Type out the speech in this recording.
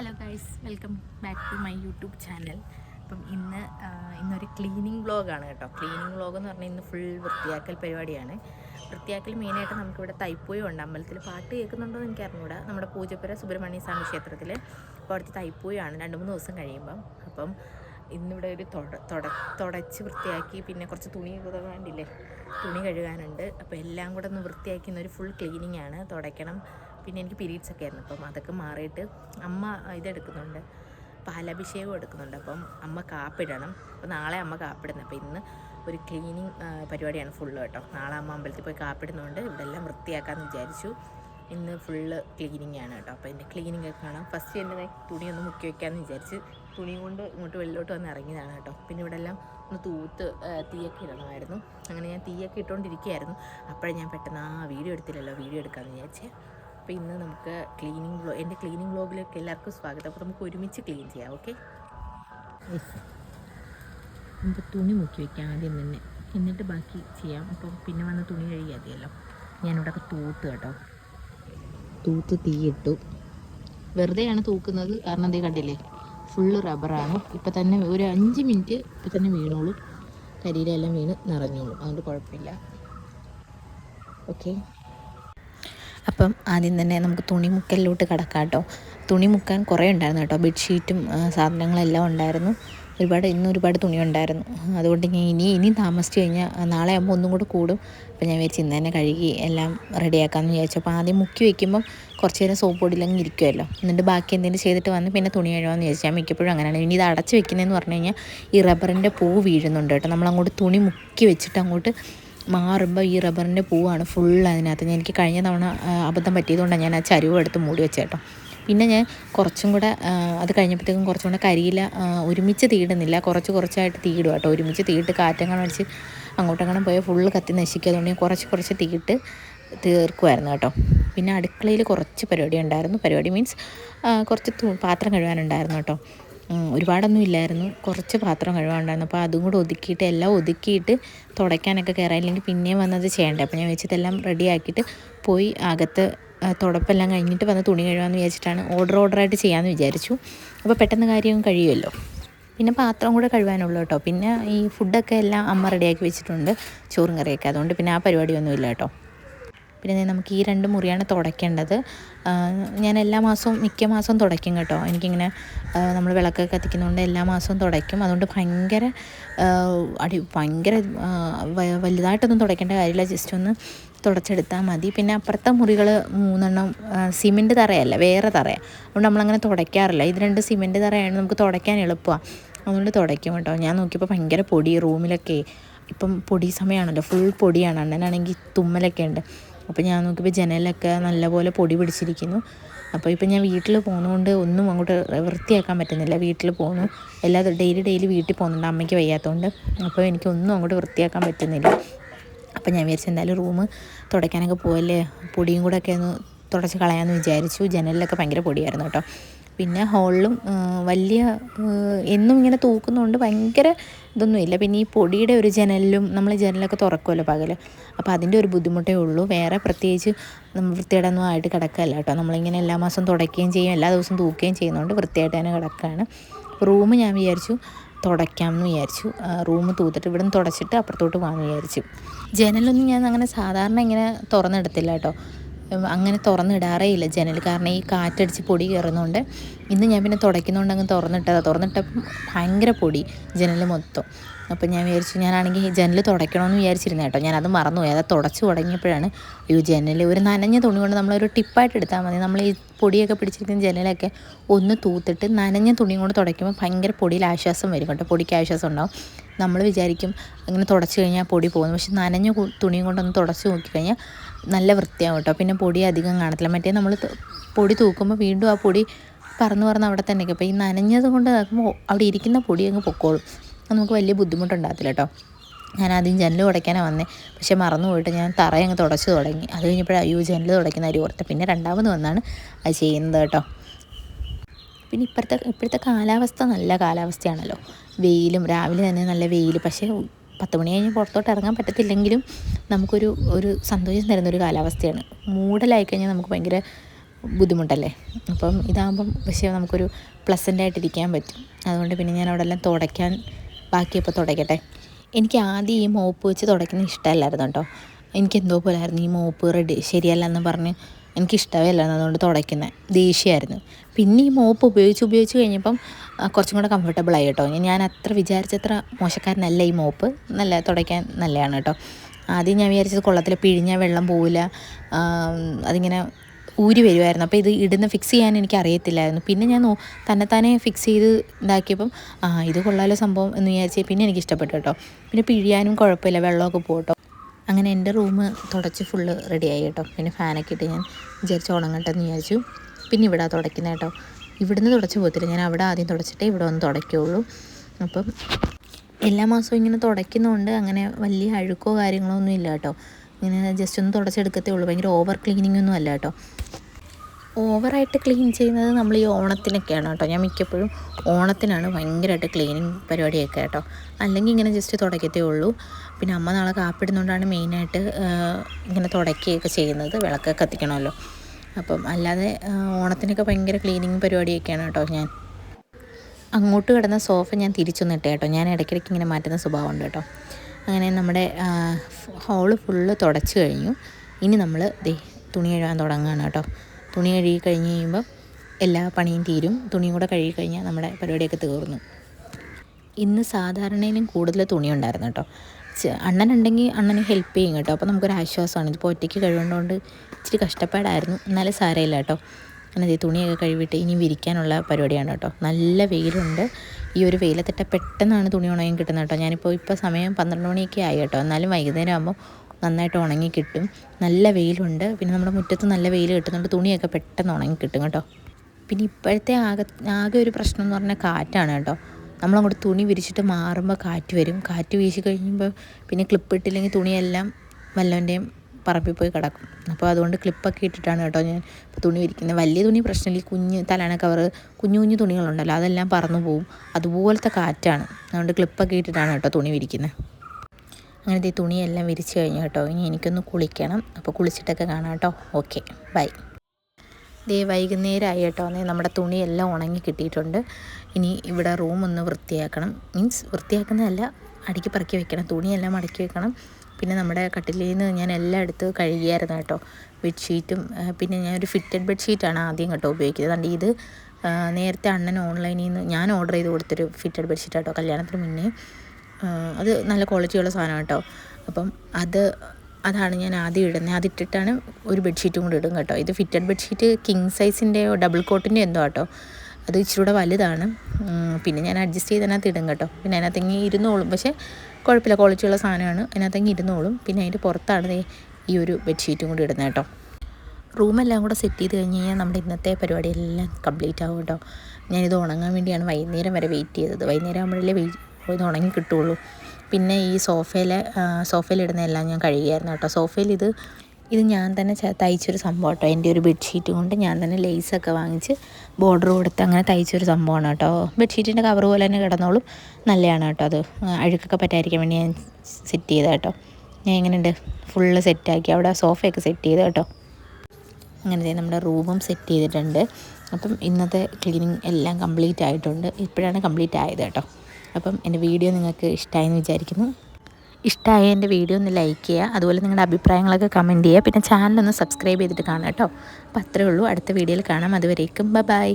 Hello guys welcome back to my YouTube channel അപ്പം ഇന്ന് ഇന്നൊരു ക്ലീനിങ് വ്ളോഗാണ് കേട്ടോ. ക്ലീനിങ് വ്ളോഗ് എന്ന് പറഞ്ഞാൽ ഇന്ന് ഫുൾ വൃത്തിയാക്കൽ പരിപാടിയാണ്. വൃത്തിയാക്കൽ മെയിനായിട്ട് നമുക്കിവിടെ തൈപ്പൂയം ഉണ്ട്. അമ്പലത്തിൽ പാട്ട് കേൾക്കുന്നുണ്ടോ എന്ന് എനിക്ക് അറിഞ്ഞൂടാ നമ്മുടെ പൂജപ്പുര സുബ്രഹ്മണ്യ സ്വാമി ക്ഷേത്രത്തിൽ അപ്പോൾ അവിടുത്തെ തൈപ്പൂയമാണ് രണ്ട് മൂന്ന് ദിവസം കഴിയുമ്പം. അപ്പം ഇന്നിവിടെ ഒരു തുട തുട തുടച്ച് വൃത്തിയാക്കി പിന്നെ കുറച്ച് തുണി വേണ്ടില്ലേ തുണി കഴുകാനുണ്ട്. അപ്പോൾ എല്ലാം കൂടെ ഒന്ന് വൃത്തിയാക്കി ഇന്നൊരു ഫുൾ ക്ലീനിങ് ആണ്. തുടയ്ക്കണം. പിന്നെ എനിക്ക് പീരീഡ്സ് ഒക്കെ ആയിരുന്നു. അപ്പം അതൊക്കെ മാറിയിട്ട് അമ്മ ഇതെടുക്കുന്നുണ്ട്. പാലഭിഷേകം എടുക്കുന്നുണ്ട്. അപ്പം അമ്മ കാപ്പിടണം. അപ്പോൾ നാളെ അമ്മ കാപ്പിടുന്നത് അപ്പോൾ ഇന്ന് ഒരു ക്ലീനിങ് പരിപാടിയാണ് ഫുള്ള് കേട്ടോ. നാളെ അമ്മ അമ്പലത്തിൽ പോയി കാപ്പിടുന്നുണ്ട്. ഇവിടെ എല്ലാം വൃത്തിയാക്കാമെന്ന് വിചാരിച്ചു. ഇന്ന് ഫുള്ള് ക്ലീനിങ് ആണ് കേട്ടോ. അപ്പോൾ എന്റെ ക്ലീനിങ് ഒക്കെ കാണാം. ഫസ്റ്റ് എന്റെ തുണി ഒന്ന് മുക്കി വയ്ക്കാമെന്ന് വിചാരിച്ച് തുണി കൊണ്ട് ഇങ്ങോട്ട് വെള്ളിലോട്ട് വന്ന് ഇറങ്ങിയതാണ് കേട്ടോ. പിന്നെ ഇവിടെ എല്ലാം ഒന്ന് തൂത്ത് തീയൊക്കെ ഇടണമായിരുന്നു. അങ്ങനെ ഞാൻ തീയൊക്കെ ഇട്ടുകൊണ്ടിരിക്കുകയായിരുന്നു. അപ്പോഴേ ഞാൻ പെട്ടെന്ന് ആ വീഡിയോ എടുത്തില്ലല്ലോ വീഡിയോ എടുക്കാമെന്ന് വിചാരിച്ചേ. അപ്പോൾ ഇന്ന് നമുക്ക് ക്ലീനിങ് ബ്ലോ എന്റെ ക്ലീനിങ് വ്ലോഗിലേക്ക് എല്ലാവർക്കും സ്വാഗതം. അപ്പോൾ നമുക്ക് ഒരുമിച്ച് ക്ലീൻ ചെയ്യാം ഓക്കെ നമുക്ക് തുണി മുക്കി വയ്ക്കാം ആദ്യം തന്നെ. എന്നിട്ട് ബാക്കി ചെയ്യാം. അപ്പം പിന്നെ വന്ന് തുണി കഴുകിയാൽ മതിയല്ലോ. ഞാനിവിടെ ഒക്കെ തൂത്ത് കേട്ടോ. തൂത്ത് തീയിട്ടു. വെറുതെയാണ് തൂക്കുന്നത്. കാരണം എന്തേ കണ്ടില്ലേ? ഫുള്ള് റബ്ബറാണ് ഇപ്പം തന്നെ ഒരു അഞ്ച് മിനിറ്റ് ഇപ്പം തന്നെ വീണോളും. കരിയിലെല്ലാം വീണ് നിറഞ്ഞോളും. അതുകൊണ്ട് കുഴപ്പമില്ല. ഓക്കെ അപ്പം ആദ്യം തന്നെ നമുക്ക് തുണി മുക്കലിലോട്ട് കിടക്കാം കേട്ടോ. തുണി മുക്കാൻ കുറേ ഉണ്ടായിരുന്നു കേട്ടോ. ബെഡ്ഷീറ്റും സാധനങ്ങളെല്ലാം ഉണ്ടായിരുന്നു. ഒരുപാട് ഇന്ന് ഒരുപാട് തുണി ഉണ്ടായിരുന്നു അതുകൊണ്ട് ഞാൻ ഇനി ഇനി താമസിച്ച് കഴിഞ്ഞാൽ നാളെ ആകുമ്പോൾ ഒന്നും കൂടെ കൂടും. അപ്പോൾ ഞാൻ വിചാരിച്ച് ഇന്ന് തന്നെ കഴുകി എല്ലാം റെഡിയാക്കാമെന്ന് വിചാരിച്ചു. അപ്പോൾ ആദ്യം മുക്കി വെക്കുമ്പം കുറച്ച് നേരം സോപ്പ് പൊടിയിലങ്ങ് ഇരിക്കുമല്ലോ എന്നിട്ട് ബാക്കി എന്തെങ്കിലും ചെയ്തിട്ട് വന്ന് പിന്നെ തുണി കഴുകാമെന്ന് വിചാരിച്ചു. ഞാൻ മിക്കപ്പോഴും അങ്ങനെയാണ്. ഇനി ഇത് അടച്ച് വെക്കുന്നതെന്ന് പറഞ്ഞു കഴിഞ്ഞാൽ ഈ റബ്ബറിന്റെ പൂ വീഴുന്നുണ്ട് കേട്ടോ. നമ്മളങ്ങോട്ട് തുണി മുക്കി വെച്ചിട്ട് അങ്ങോട്ട് മാറുമ്പോൾ ഈ റബ്ബറിന്റെ പൂവാണ് ഫുൾ അതിനകത്ത്. എനിക്ക് കഴിഞ്ഞ തവണ അബദ്ധം പറ്റിയതുകൊണ്ടാണ് ഞാൻ ആ ചരിവ് എടുത്ത് മൂടി വെച്ചേട്ടോ പിന്നെ ഞാൻ കുറച്ചും കൂടെ അത് കഴിഞ്ഞപ്പോഴത്തേക്കും കുറച്ചും കൂടെ കരിയില ഒരുമിച്ച് തീടുന്നില്ല. കുറച്ച് കുറച്ചായിട്ട് തീടും കേട്ടോ. ഒരുമിച്ച് തീയിട്ട് കാറ്റങ്ങനെ അടിച്ച് അങ്ങോട്ടങ്ങനെ പോയാൽ ഫുള്ള് കത്തി നശിക്കുക അതുകൊണ്ട് ഞാൻ കുറച്ച് കുറച്ച് തീയിട്ട് തീർക്കുമായിരുന്നു കേട്ടോ. പിന്നെ അടുക്കളയിൽ കുറച്ച് പരിപാടി ഉണ്ടായിരുന്നു. പരിപാടി മീൻസ് കുറച്ച് പാത്രം കഴുകാനുണ്ടായിരുന്നു കേട്ടോ. ഒരുപാടൊന്നും ഇല്ലായിരുന്നു. കുറച്ച് പാത്രം കഴുകാനുണ്ടായിരുന്നു. അപ്പോൾ അതും കൂടെ ഒതുക്കിയിട്ട് എല്ലാം ഒതുക്കിയിട്ട് തുടയ്ക്കാനൊക്കെ കയറാം ഇല്ലെങ്കിൽ പിന്നെയും വന്നത് ചെയ്യണ്ടേ. അപ്പോൾ ഞാൻ വെച്ചിട്ടെല്ലാം റെഡിയാക്കിയിട്ട് പോയി അകത്ത് തുടപ്പെല്ലാം കഴിഞ്ഞിട്ട് വന്ന് തുണി കഴുകാമെന്ന് വിചാരിച്ചിട്ടാണ് ഓർഡർ ഓർഡറായിട്ട് ചെയ്യാമെന്ന് വിചാരിച്ചു. അപ്പോൾ പെട്ടെന്ന് കാര്യവും കഴിയുമല്ലോ. പിന്നെ പാത്രം കൂടെ കഴുകാനുള്ളൂ കേട്ടോ. പിന്നെ ഈ ഫുഡൊക്കെ എല്ലാം അമ്മ റെഡിയാക്കി വെച്ചിട്ടുണ്ട്. ചോറും കറിയൊക്കെ. അതുകൊണ്ട് പിന്നെ ആ പരിപാടിയൊന്നുമില്ല കേട്ടോ. പിന്നെ നമുക്ക് ഈ രണ്ട് മുറിയാണ് തുടയ്ക്കേണ്ടത്. ഞാൻ എല്ലാ മാസവും മിക്ക മാസവും തുടയ്ക്കും കേട്ടോ. എനിക്കിങ്ങനെ നമ്മൾ വിളക്ക് കത്തിക്കുന്നതുകൊണ്ട് എല്ലാ മാസവും തുടയ്ക്കും. അതുകൊണ്ട് ഭയങ്കര അടി ഭയങ്കര വലുതായിട്ടൊന്നും തുടയ്ക്കേണ്ട കാര്യമില്ല. ജസ്റ്റ് ഒന്ന് തുടച്ചെടുത്താൽ മതി. പിന്നെ അപ്പുറത്തെ മുറികൾ മൂന്നെണ്ണം സിമെന്റ് തറയല്ല വേറെ തറയാണ് അതുകൊണ്ട് നമ്മളങ്ങനെ തുടയ്ക്കാറില്ല. ഇത് രണ്ട് സിമെന്റ് തറയാണ് നമുക്ക് തുടയ്ക്കാൻ എളുപ്പമാണ് അതുകൊണ്ട് തുടയ്ക്കും കേട്ടോ. ഞാൻ നോക്കിയപ്പോൾ ഭയങ്കര പൊടി. റൂമിലൊക്കെ ഇപ്പം പൊടി സമയമാണല്ലോ ഫുൾ പൊടിയാണ്. അണ്ണനാണെങ്കിൽ തുമ്മലൊക്കെ ഉണ്ട്. അപ്പോൾ ഞാൻ നോക്കിയപ്പോൾ ജനലൊക്കെ നല്ലപോലെ പൊടി പിടിച്ചിരിക്കുന്നു. അപ്പോൾ ഇപ്പം ഞാൻ വീട്ടിൽ പോകുന്നതുകൊണ്ട് ഒന്നും അങ്ങോട്ട് വൃത്തിയാക്കാൻ പറ്റുന്നില്ല. വീട്ടിൽ പോകുന്നു. എല്ലാ ഡെയിലി ഡെയിലി വീട്ടിൽ പോകുന്നുണ്ട്. അമ്മയ്ക്ക് വയ്യാത്തതുകൊണ്ട്. അപ്പോൾ എനിക്കൊന്നും അങ്ങോട്ട് വൃത്തിയാക്കാൻ പറ്റുന്നില്ല. അപ്പം ഞാൻ വിചാരിച്ചു എന്തായാലും റൂം തുടയ്ക്കാനൊക്കെ പോയല്ലേ പൊടിയും കൂടെ ഒക്കെ ഒന്ന് തുടച്ച് കളയാമെന്ന് വിചാരിച്ചു. ജനലിലൊക്കെ ഭയങ്കര പൊടിയായിരുന്നു കേട്ടോ. പിന്നെ ഹോളിലും വലിയ എന്നും ഇങ്ങനെ തൂക്കുന്നതുകൊണ്ട് ഭയങ്കര ഇതൊന്നുമില്ല പിന്നെ ഈ പൊടിയുടെ ഒരു ജനലിലും നമ്മൾ ജനലൊക്കെ തുറക്കുമല്ലോ പകൽ അപ്പോൾ അതിന്റെ ഒരു ബുദ്ധിമുട്ടേ ഉള്ളൂ. വേറെ പ്രത്യേകിച്ച് നമ്മൾ വൃത്തിയേടൊന്നും ആയിട്ട് കിടക്കുകയല്ല കേട്ടോ. നമ്മളിങ്ങനെ എല്ലാ മാസവും തുടയ്ക്കുകയും ചെയ്യും എല്ലാ ദിവസവും തൂക്കുകയും ചെയ്യുന്നതുകൊണ്ട് വൃത്തിയായിട്ട് തന്നെ കിടക്കുകയാണ് റൂം ഞാൻ വിചാരിച്ചു തുടയ്ക്കാം എന്ന് വിചാരിച്ചു റൂം തൂത്തിട്ട് ഇവിടെ നിന്ന് തുടച്ചിട്ട് അപ്പുറത്തോട്ട് പോകാമെന്ന് വിചാരിച്ചു. ജനലൊന്നും ഞാൻ അങ്ങനെ സാധാരണ ഇങ്ങനെ തുറന്നെടുത്തില്ല കേട്ടോ. അങ്ങനെ തുറന്നിടാറേ ഇല്ല ജനൽ. കാരണം ഈ കാറ്റടിച്ച് പൊടി കയറുന്നതുകൊണ്ട് ഇന്ന് ഞാൻ പിന്നെ തുടയ്ക്കുന്നതുകൊണ്ട് അങ്ങ് തുറന്നിട്ടതാണ് തുറന്നിട്ടപ്പം ഭയങ്കര പൊടി ജനൽ മൊത്തം. അപ്പം ഞാൻ വിചാരിച്ചു ഞാനാണെങ്കിൽ ജനൽ തുടയ്ക്കണമെന്ന് വിചാരിച്ചിരുന്നു കേട്ടോ. ഞാനത് മറന്നുപോയി അത് തുടച്ച് തുടങ്ങിയപ്പോഴാണ് അയ്യോ ജനൽ ഒരു നനഞ്ഞ തുണി കൊണ്ട് നമ്മളൊരു ടിപ്പായിട്ട് എടുത്താൽ മതി. നമ്മൾ ഈ പൊടിയൊക്കെ പിടിച്ചിരിക്കുന്ന ജനലൊക്കെ ഒന്ന് തൂത്തിട്ട് നനഞ്ഞ തുണി കൊണ്ട് തുടയ്ക്കുമ്പോൾ ഭയങ്കര പൊടിയിൽ ആശ്വാസം വരും കേട്ടോ. പൊടിക്ക് ആശ്വാസം ഉണ്ടാവും. നമ്മൾ വിചാരിക്കും അങ്ങനെ തുടച്ച് കഴിഞ്ഞാൽ പൊടി പോകുന്നു. പക്ഷെ നനഞ്ഞ തുണിയും കൊണ്ടൊന്ന് തുടച്ച് നോക്കിക്കഴിഞ്ഞാൽ നല്ല വൃത്തിയാവും കേട്ടോ. പിന്നെ പൊടി അധികം കാണത്തില്ല. മറ്റേ നമ്മൾ പൊടി തൂക്കുമ്പോൾ വീണ്ടും ആ പൊടി പറന്ന് പറന്ന് അവിടെ തന്നെ അപ്പോൾ ഈ നനഞ്ഞത് കൊണ്ട് നോക്കുമ്പോൾ അവിടെ ഇരിക്കുന്ന പൊടി അങ്ങ് പൊക്കോളും. അത് നമുക്ക് വലിയ ബുദ്ധിമുട്ടുണ്ടാകത്തില്ല കേട്ടോ. ഞാൻ ആദ്യം ജനൽ തുടയ്ക്കാനാണ് വന്നേ. പക്ഷേ മറന്നു പോയിട്ട് ഞാൻ തറയങ്ങ് തുടച്ച് തുടങ്ങി. അത് കഴിഞ്ഞപ്പോഴാണ് അയ്യോ ജനൽ തുടയ്ക്കുന്ന അരി ഓർത്ത് പിന്നെ രണ്ടാമത് വന്നാണ് അത് ചെയ്യുന്നത് കേട്ടോ. പിന്നെ ഇപ്പോഴത്തെ ഇപ്പോഴത്തെ കാലാവസ്ഥ നല്ല കാലാവസ്ഥയാണല്ലോ. വെയിലും രാവിലെ തന്നെ നല്ല വെയിൽ പക്ഷേ പത്ത് മണി കഴിഞ്ഞ് പുറത്തോട്ട് ഇറങ്ങാൻ പറ്റത്തില്ലെങ്കിലും നമുക്കൊരു ഒരു സന്തോഷം തരുന്ന ഒരു കാലാവസ്ഥയാണ്. മൂടലായി കഴിഞ്ഞാൽ നമുക്ക് ഭയങ്കര ബുദ്ധിമുട്ടല്ലേ? അപ്പം ഇതാകുമ്പം പക്ഷേ നമുക്കൊരു പ്ലസന്റായിട്ടിരിക്കാൻ പറ്റും. അതുകൊണ്ട് പിന്നെ ഞാൻ അവിടെ എല്ലാം തുടയ്ക്കാൻ ബാക്കിയപ്പോൾ തുടയ്ക്കട്ടെ. എനിക്ക് ആദ്യം ഈ മോപ്പ് വെച്ച് തുടയ്ക്കുന്നത് ഇഷ്ടമല്ലായിരുന്നു കേട്ടോ. എനിക്കെന്തോ പോലായിരുന്നു ഈ മോപ്പ് റെഡി ശരിയല്ല എന്ന് പറഞ്ഞ് എനിക്കിഷ്ടമല്ല അതുകൊണ്ട് തുടയ്ക്കുന്നത് ദേഷ്യമായിരുന്നു. പിന്നെ ഈ മോപ്പ് ഉപയോഗിച്ച് ഉപയോഗിച്ച് കഴിഞ്ഞപ്പം കുറച്ചും കൂടെ കംഫർട്ടബിൾ ആയി കേട്ടോ. ഞാൻ അത്ര വിചാരിച്ചത്ര മോശക്കാരനല്ല ഈ മോപ്പ്. നല്ല തുടയ്ക്കാൻ നല്ലതാണ് കേട്ടോ. ആദ്യം ഞാൻ വിചാരിച്ചത് കൊള്ളത്തിൽ പിഴിഞ്ഞാൽ വെള്ളം പോവില്ല. അതിങ്ങനെ ഊരി വരുമായിരുന്നു അപ്പോൾ ഇത് ഇടുന്ന ഫിക്സ് ചെയ്യാൻ എനിക്ക് അറിയത്തില്ലായിരുന്നു പിന്നെ ഞാൻ തന്നെത്താനെ ഫിക്സ് ചെയ്ത് ഇതാക്കിയപ്പം ആ ഇത് കൊള്ളാലോ സംഭവം എന്ന് വിചാരിച്ചേ പിന്നെ എനിക്ക് ഇഷ്ടപ്പെട്ടു കേട്ടോ. പിന്നെ പിഴിയാനും കുഴപ്പമില്ല. വെള്ളമൊക്കെ പോട്ടോ അങ്ങനെ എന്റെ റൂം തുടച്ച് ഫുള്ള് റെഡിയായി കേട്ടോ. പിന്നെ ഫാനൊക്കെ ഇട്ട് ഞാൻ വിചാരിച്ച് ഉണങ്ങട്ടെന്ന് വിചാരിച്ചു. പിന്നെ ഇവിടെ തുടയ്ക്കുന്നത് കേട്ടോ. ഇവിടുന്ന് തുടച്ച് പോകത്തില്ല. ഞാൻ അവിടെ ആദ്യം തുടച്ചിട്ടേ ഇവിടെ ഒന്ന് തുടയ്ക്കുകയുള്ളൂ അപ്പം എല്ലാ മാസവും ഇങ്ങനെ തുടയ്ക്കുന്നതുകൊണ്ട് അങ്ങനെ വലിയ അഴുക്കോ കാര്യങ്ങളോ ഒന്നും ഇല്ല കേട്ടോ. ഇങ്ങനെ ജസ്റ്റ് ഒന്ന് തുടച്ചെടുക്കത്തേ ഉള്ളൂ. ഭയങ്കര ഓവർ ക്ലീനിങ് ഒന്നും അല്ല കേട്ടോ. ഓവറായിട്ട് ക്ലീൻ ചെയ്യുന്നത് നമ്മൾ ഈ ഓണത്തിനൊക്കെയാണ് കേട്ടോ. ഞാൻ മിക്കപ്പോഴും ഓണത്തിനാണ് ഭയങ്കരമായിട്ട് ക്ലീനിങ് പരിപാടിയൊക്കെ കേട്ടോ. അല്ലെങ്കിൽ ഇങ്ങനെ ജസ്റ്റ് തുടയ്ക്കത്തേ ഉള്ളൂ. പിന്നെ അമ്മ നാളെ കാപ്പിടുന്നതുകൊണ്ടാണ് മെയിനായിട്ട് ഇങ്ങനെ തുടയ്ക്കുകയൊക്കെ ചെയ്യുന്നത്. വിളക്കൊക്കെ കത്തിക്കണമല്ലോ. അപ്പം അല്ലാതെ ഓണത്തിനൊക്കെ ഭയങ്കര ക്ലീനിങ് പരിപാടിയൊക്കെയാണ് കേട്ടോ ഞാൻ. അങ്ങോട്ട് കിടന്ന സോഫ ഞാൻ തിരിച്ചൊന്നിട്ടേ കേട്ടോ. ഞാൻ ഇടയ്ക്കിടയ്ക്ക് ഇങ്ങനെ മാറ്റുന്ന സ്വഭാവമുണ്ട് കേട്ടോ. അങ്ങനെ നമ്മുടെ ഹോൾ ഫുള്ള് തുടച്ചു കഴിഞ്ഞു. ഇനി നമ്മൾ ദേ തുണി കഴുകാൻ തുടങ്ങുകയാണ് കേട്ടോ. തുണി കഴുകി കഴിഞ്ഞ് കഴിയുമ്പം എല്ലാ പണിയും തീരും. തുണിയും കൂടെ കഴുകി കഴിഞ്ഞാൽ നമ്മുടെ പരിപാടിയൊക്കെ തീർന്നു. ഇന്ന് സാധാരണയിലും കൂടുതൽ തുണി ഉണ്ടായിരുന്നു കേട്ടോ. അണ്ണനുണ്ടെങ്കിൽ അണ്ണന് ഹെൽപ്പ് ചെയ്യും കേട്ടോ. അപ്പോൾ നമുക്കൊരു ആശ്വാസമാണ്. ഇതിപ്പോൾ ഒറ്റയ്ക്ക് കഴിവുന്നതുകൊണ്ട് ഇച്ചിരി കഷ്ടപ്പാടായിരുന്നു. എന്നാലും സാരമില്ല കേട്ടോ. അങ്ങനെ തുണിയൊക്കെ കഴുകിയിട്ട് ഇനി വിരിക്കാനുള്ള പരിപാടിയാണ് കേട്ടോ. നല്ല വെയിലുണ്ട്. ഈ ഒരു വെയിലത്തിട്ട പെട്ടെന്നാണ് തുണി ഉണങ്ങി കിട്ടുന്നത് കേട്ടോ. ഞാനിപ്പോൾ ഇപ്പോൾ സമയം പന്ത്രണ്ട് മണിയൊക്കെ ആയി കേട്ടോ. എന്നാലും വൈകുന്നേരം ആകുമ്പോൾ നന്നായിട്ട് ഉണങ്ങി കിട്ടും. നല്ല വെയിലുണ്ട്. പിന്നെ നമ്മുടെ മുറ്റത്ത് നല്ല വെയിൽ കിട്ടുന്നുണ്ട്. തുണിയൊക്കെ പെട്ടെന്ന് ഉണങ്ങി കിട്ടും കേട്ടോ. പിന്നെ ഇപ്പോഴത്തെ ആകെ ആകെ ഒരു പ്രശ്നം എന്ന് പറഞ്ഞാൽ കാറ്റാണ് കേട്ടോ. നമ്മളങ്ങോട്ട് തുണി വിരിച്ചിട്ട് മാറുമ്പോൾ കാറ്റ് വരും. കാറ്റ് വീശി കഴിയുമ്പോൾ പിന്നെ ക്ലിപ്പ് ഇട്ടില്ലെങ്കിൽ തുണിയെല്ലാം വല്ലവന്റെയും പറമ്പിൽ പോയി കിടക്കും. അപ്പോൾ അതുകൊണ്ട് ക്ലിപ്പൊക്കെ ഇട്ടിട്ടാണ് കേട്ടോ ഞാൻ തുണി വിരിക്കുന്നത്. വലിയ തുണി പ്രശ്നമില്ല. കുഞ്ഞ് തലാണ കവർ കുഞ്ഞു കുഞ്ഞു തുണികളുണ്ടല്ലോ അതെല്ലാം പറന്നു പോവും. അതുപോലത്തെ കാറ്റാണ്. അതുകൊണ്ട് ക്ലിപ്പൊക്കെ ഇട്ടിട്ടാണ് കേട്ടോ തുണി വിരിക്കുന്നത്. അങ്ങനത്തെ തുണിയെല്ലാം വിരിച്ച് കഴിഞ്ഞു കേട്ടോ. ഇനി എനിക്കൊന്ന് കുളിക്കണം. അപ്പോൾ കുളിച്ചിട്ടൊക്കെ കാണാം കേട്ടോ. ഓക്കെ ബൈ ദേ വൈകുന്നേരമായി കേട്ടോ. നമ്മുടെ തുണിയെല്ലാം ഉണങ്ങി കിട്ടിയിട്ടുണ്ട്. ഇനി ഇവിടെ റൂം ഒന്ന് വൃത്തിയാക്കണം. മീൻസ് വൃത്തിയാക്കുന്നതല്ല അടുക്കി പറക്കി വെക്കണം. തുണിയെല്ലാം മടക്കി വെക്കണം. പിന്നെ നമ്മുടെ കട്ടിലിൽ നിന്ന് ഞാൻ എല്ലാം എടുത്ത് കഴുകിയായിരുന്നു കേട്ടോ. ബെഡ്ഷീറ്റും പിന്നെ ഞാൻ ഒരു ഫിറ്റഡ് ബെഡ്ഷീറ്റാണ് ആദ്യം കേട്ടോ ഉപയോഗിക്കുന്നത്. അതുകൊണ്ട് ഇത് നേരത്തെ അണ്ണൻ ഓൺലൈനിൽ നിന്ന് ഞാൻ ഓർഡർ ചെയ്ത് കൊടുത്തൊരു ഫിറ്റഡ് ബെഡ്ഷീറ്റ് കേട്ടോ കല്യാണത്തിന് മുന്നേ. അത് നല്ല ക്വാളിറ്റിയുള്ള സാധനം കേട്ടോ. അപ്പം അത് അതാണ് ഞാൻ ആദ്യം ഇടുന്നത്. അതിട്ടിട്ടാണ് ഒരു ബെഡ്ഷീറ്റും കൂടി ഇടും കേട്ടോ. ഇത് ഫിറ്റഡ് ബെഡ്ഷീറ്റ് കിങ് സൈസിന്റെയോ ഡബിൾ കോട്ടിന്റെ എന്തോ കേട്ടോ. അത് ഇച്ചിരി വലുതാണ്. പിന്നെ ഞാൻ അഡ്ജസ്റ്റ് ചെയ്ത് അതിനകത്ത് ഇടും കേട്ടോ. പിന്നെ അതിനകത്ത് ഇങ്ങനെ ഇരുന്നോളും. പക്ഷേ കുഴപ്പമില്ല. ക്വാളിറ്റിയുള്ള സാധനമാണ്. അതിനകത്ത് ഇങ്ങനെ ഇരുന്നോളും. പിന്നെ അതിന്റെ പുറത്താണ് ഈ ഒരു ബെഡ്ഷീറ്റും കൂടി ഇടുന്നത് കേട്ടോ. റൂമെല്ലാം കൂടെ സെറ്റ് ചെയ്ത് കഴിഞ്ഞ് കഴിഞ്ഞാൽ നമ്മുടെ ഇന്നത്തെ പരിപാടിയെല്ലാം കംപ്ലീറ്റ് ആകും കേട്ടോ. ഞാനിത് ഉണങ്ങാൻ വേണ്ടിയാണ് വൈകുന്നേരം വരെ വെയിറ്റ് ചെയ്തത്. വൈകുന്നേരം ആകുമ്പോഴല്ലേ വെയിറ്റ് ഇത് ഉണങ്ങി കിട്ടുള്ളൂ. പിന്നെ ഈ സോഫയിൽ സോഫയിലിടുന്ന എല്ലാം ഞാൻ കഴുകിയായിരുന്നു കേട്ടോ. സോഫയിൽ ഇത് ഇത് ഞാൻ തന്നെ തയ്ച്ചൊരു സംഭവം കേട്ടോ. എന്റെ ഒരു ബെഡ്ഷീറ്റ് കൊണ്ട് ഞാൻ തന്നെ ലേസൊക്കെ വാങ്ങിച്ച് ബോർഡർ കൊടുത്ത് അങ്ങനെ തയ്ച്ചൊരു സംഭവമാണ് കേട്ടോ. ബെഡ്ഷീറ്റിന്റെ കവർ പോലെ തന്നെ കിടന്നോളും. നല്ലതാണ് കേട്ടോ അത്. അഴുക്കൊക്കെ പറ്റായിരിക്കാൻ വേണ്ടി ഞാൻ സെറ്റ് ചെയ്ത കേട്ടോ. ഞാൻ എങ്ങനെയുണ്ട്? ഫുള്ള് സെറ്റാക്കി. അവിടെ സോഫയൊക്കെ സെറ്റ് ചെയ്ത് കേട്ടോ. അങ്ങനെ നമ്മുടെ റൂമും സെറ്റ് ചെയ്തിട്ടുണ്ട്. അപ്പം ഇന്നത്തെ ക്ലീനിങ് എല്ലാം കംപ്ലീറ്റ് ആയിട്ടുണ്ട്. ഇപ്പോഴാണ് കംപ്ലീറ്റ് ആയത് കേട്ടോ. അപ്പം എന്റെ വീഡിയോ നിങ്ങൾക്ക് ഇഷ്ടമായെന്ന് വിചാരിക്കുന്നു. ഇഷ്ടമായ എന്റെ വീഡിയോ ഒന്ന് ലൈക്ക് ചെയ്യുക അതുപോലെ നിങ്ങളുടെ അഭിപ്രായങ്ങളൊക്കെ കമന്റ് ചെയ്യുക. പിന്നെ ചാനലൊന്ന് സബ്സ്ക്രൈബ് ചെയ്തിട്ട് കാണാം കേട്ടോ. അപ്പോൾ അത്രേ ഉള്ളൂ. അടുത്ത വീഡിയോയിൽ കാണാം. അതുവരേക്കും. ബ ബൈ